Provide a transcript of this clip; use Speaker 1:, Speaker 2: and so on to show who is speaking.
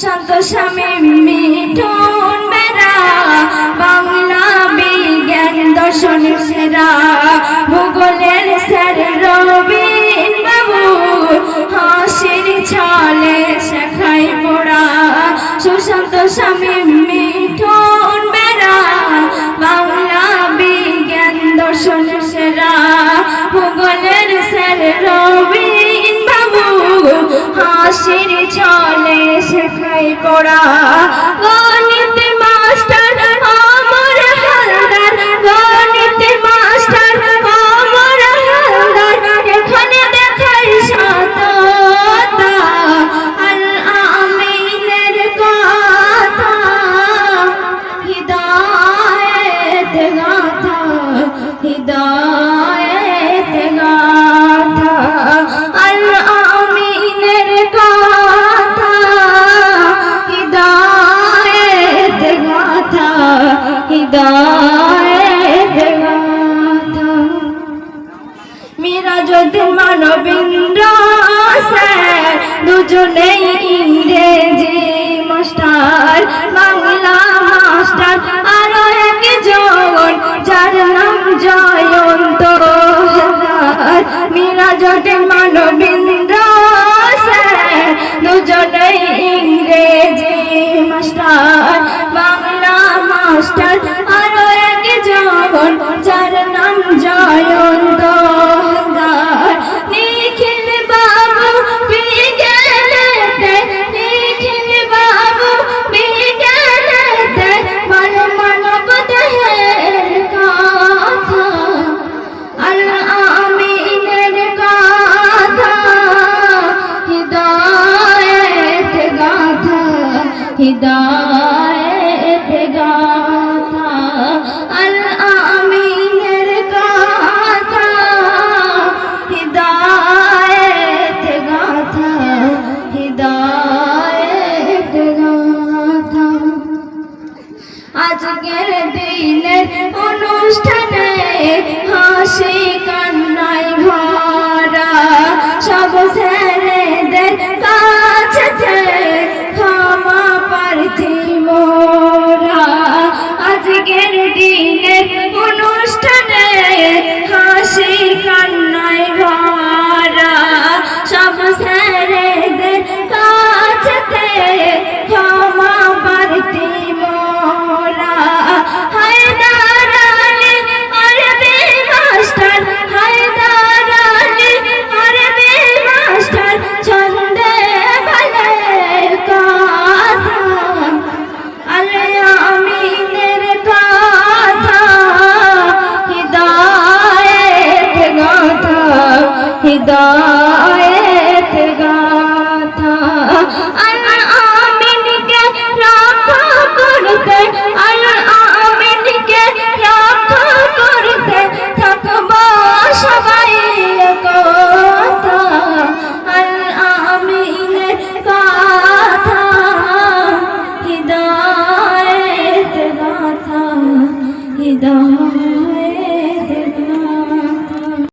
Speaker 1: শান্ত স্বামী বেড়া দর্শন সেরা। ভূগোলের স্যার রবীন বাবু ছলে শেখাই বেড়া বিজ্ঞান দর্শন সেরা। ভূগোলের স্যার রবীন বাবু ছলে নাই পড়া। মেরা যদি মানবিন্দ্র দুজনে ইংরেজি মাস্টার, বাংলা মাস্টার, আরও এক জন যার নাম জয়ন্ত মেরা যদি মানবিন্দ্র দুজনে ইংরেজি মাস্টার, বাংলা মাস্টার সাগর যার নাম জয়ন্ত নিখিল বাবু বিজ্ঞানেতে, নিখিল বাবু বিজ্ঞানেতে মন মানবত কথা। আর আমিনের কথা হৃদয়েতে গাথা হৃদয়েতে গাথা। আজকের দিনের অনুষ্ঠানে হৃদয়